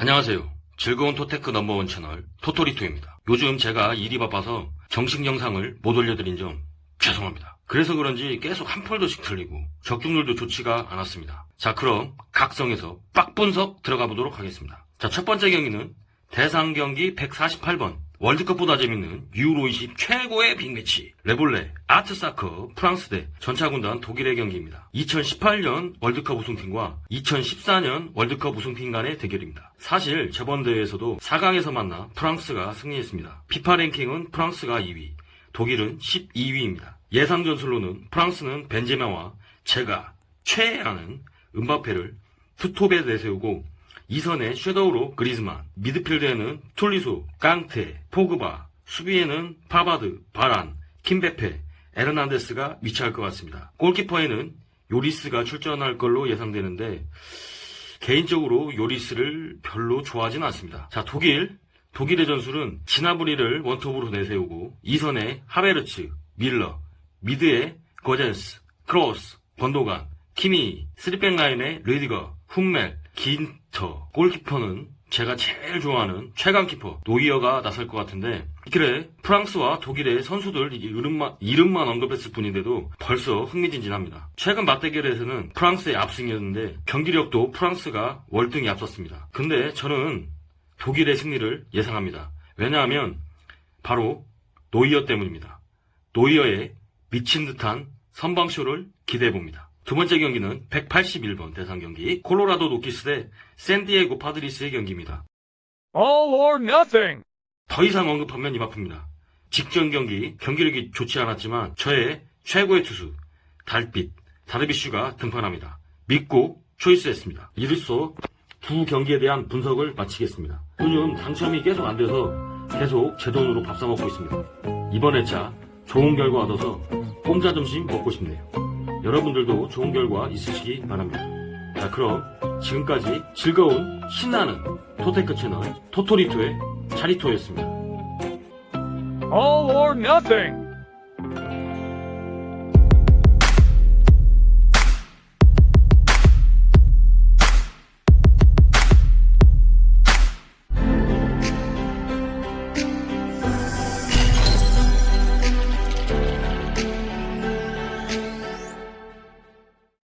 안녕하세요. 즐거운 토테크 넘버원 채널 토토리토입니다. 요즘 제가 일이 바빠서 정식 영상을 못 올려드린 점 죄송합니다. 그래서 그런지 계속 한 폴더씩 틀리고 적중률도 좋지가 않았습니다. 자 그럼 각성에서 빡 분석 들어가 보도록 하겠습니다. 자 첫 번째 경기는 대상 경기 148번 월드컵보다 재밌는 유로 20 최고의 빅매치 레볼레 아트사커 프랑스 대 전차군단 독일의 경기입니다. 2018년 월드컵 우승팀과 2014년 월드컵 우승팀 간의 대결입니다. 사실 저번 대회에서도 4강에서 만나 프랑스가 승리했습니다. 피파 랭킹은 프랑스가 2위, 독일은 12위입니다. 예상 전술로는 프랑스는 벤제마와 제가 최애하는 은바페를 투톱에 내세우고 2선에 섀도우로 그리즈만, 미드필드에는 툴리소, 깡테, 포그바, 수비에는 파바드, 바란, 킴베페, 에르난데스가 위치할 것 같습니다. 골키퍼에는 요리스가 출전할 걸로 예상되는데 개인적으로 요리스를 별로 좋아하진 않습니다. 자, 독일. 독일의 전술은 지나브리를 원톱으로 내세우고 2선에 하베르츠, 밀러, 미드에 거젠스, 크로스, 번도간, 키미, 스리백 라인에 르디거, 훈멜, 긴터, 골키퍼는 제가 제일 좋아하는 최강 키퍼 노이어가 나설 것 같은데 그래 프랑스와 독일의 선수들 이름만 이름만 언급했을 뿐인데도 벌써 흥미진진합니다. 최근 맞대결에서는 프랑스의 압승이었는데 경기력도 프랑스가 월등히 앞섰습니다. 근데 저는 독일의 승리를 예상합니다. 왜냐하면 바로 노이어 때문입니다. 노이어의 미친 듯한 선방쇼를 기대해 봅니다. 두 번째 경기는 181번 대상 경기 콜로라도 노키스 대 샌디에고 파드리스의 경기입니다. All or nothing. 더 이상 언급하면 입 아픕니다. 직전 경기 경기력이 좋지 않았지만 저의 최고의 투수 달빛 다르비슈가 등판합니다. 믿고 초이스했습니다. 이로써 두 경기에 대한 분석을 마치겠습니다. 요즘 당첨이 계속 안 돼서 계속 제 돈으로 밥 사 먹고 있습니다. 이번 회차 좋은 결과 얻어서 공짜 점심 먹고 싶네요. 여러분들도 좋은 결과 있으시기 바랍니다. 자 그럼 지금까지 즐거운 신나는 토테크 채널 토토리토의 차리토였습니다. All or nothing.